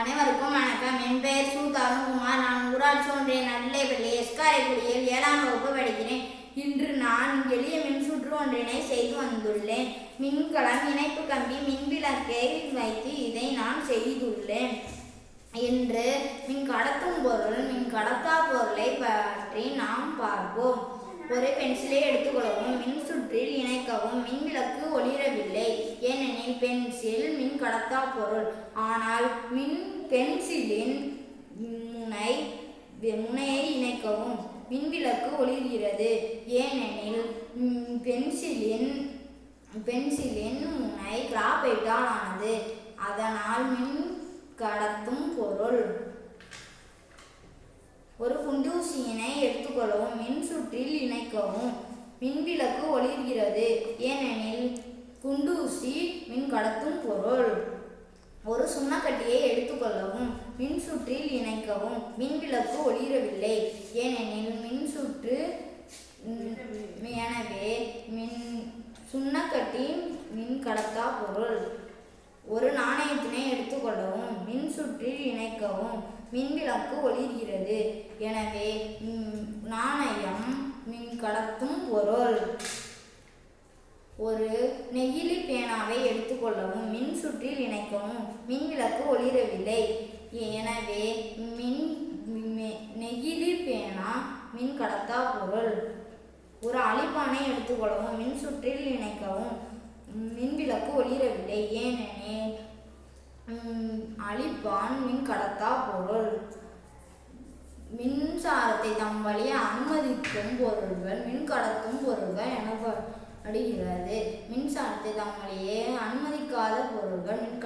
அனைவருக்கும் வணக்கம். என் பெயர் சு தருண்குமார் நான் ஊராட்சி ஒன்றிய நல்லேபள்ளி எஸ்காரைக்குடியில் ஏழாம் வகுப்பு படிக்கிறேன். இன்று நான் எளிய மின்சுற்று ஒன்றினை செய்து வந்துள்ளேன். மின்கலம் இணைப்பு கம்பி மின்விளக்கை வைத்து இதை நான் செய்துள்ளேன். என்று மின் கடத்தும் பொருள் மின் கடத்தா பொருளை பற்றி நாம் பார்ப்போம். ஒரு பென்சிலை எடுத்துக்கொள்ளவும் மின் சுற்றில் இணைக்கவும். மின் விளக்கு ஒளிரவில்லை. ஏனெனில் பென்சில் கடத்தா பொருள். ஆனால் மின் பென்சிலின் முனை முனையை இணைக்கவும் மின்விளக்கு ஒளிர்கிறது. ஏனெனில் பென்சிலின் பென்சிலின் முனை கிராபைட்டால் ஆனது. அதனால் மின் கடத்தும் பொருள். ஒரு குண்டூசியினை எடுத்துக்கொள்ளவும் மின் சுற்றில் இணைக்கவும் மின்விளக்கு ஒளிர்கிறது. ஏனெனில் குண்டூசி மின் கடத்தும் பொருள். ஒரு சுண்ணக்கட்டியை எடுத்துக்கொள்ளவும் மின் சுற்றில் இணைக்கவும் மின்விளக்கு ஒளிரவில்லை. ஏனெனில் மின் சுற்று எனவே மின் சுண்ணக்கட்டி மின் கடத்தா பொருள். ஒரு நாணயத்தினை எடுத்துக்கொள்ளவும் மின் சுற்றில் இணைக்கவும் மின்விளக்கு ஒளிர்கிறது. எனவே நாணயம் மின் கடத்தும் பொருள். ஒரு நெகிழி பேனாவை எடுத்துக்கொள்ளவும் மின் சுற்றில் இணைக்கவும். மின் விளக்கு ஒளிரவில்லை. எனவே மின் மெ- நெகிழி பேனா மின் கடத்தா பொருள். ஒரு அழிப்பானை எடுத்துக்கொள்ளவும் மின் சுற்றில் இணைக்கவும். மின் விளக்கு ஒளிரவில்லை. ஏனெனில் அழிப்பான் மின் கடத்தா பொருள். மின்சாரத்தை தம் வழியை அனுமதிக்கும் பொருள்கள் மின் கடத்தும் பொருள்கள் படுகிறது மின்சாரத்தை தம் அனுமதிக்காத பொருள்கள் மின்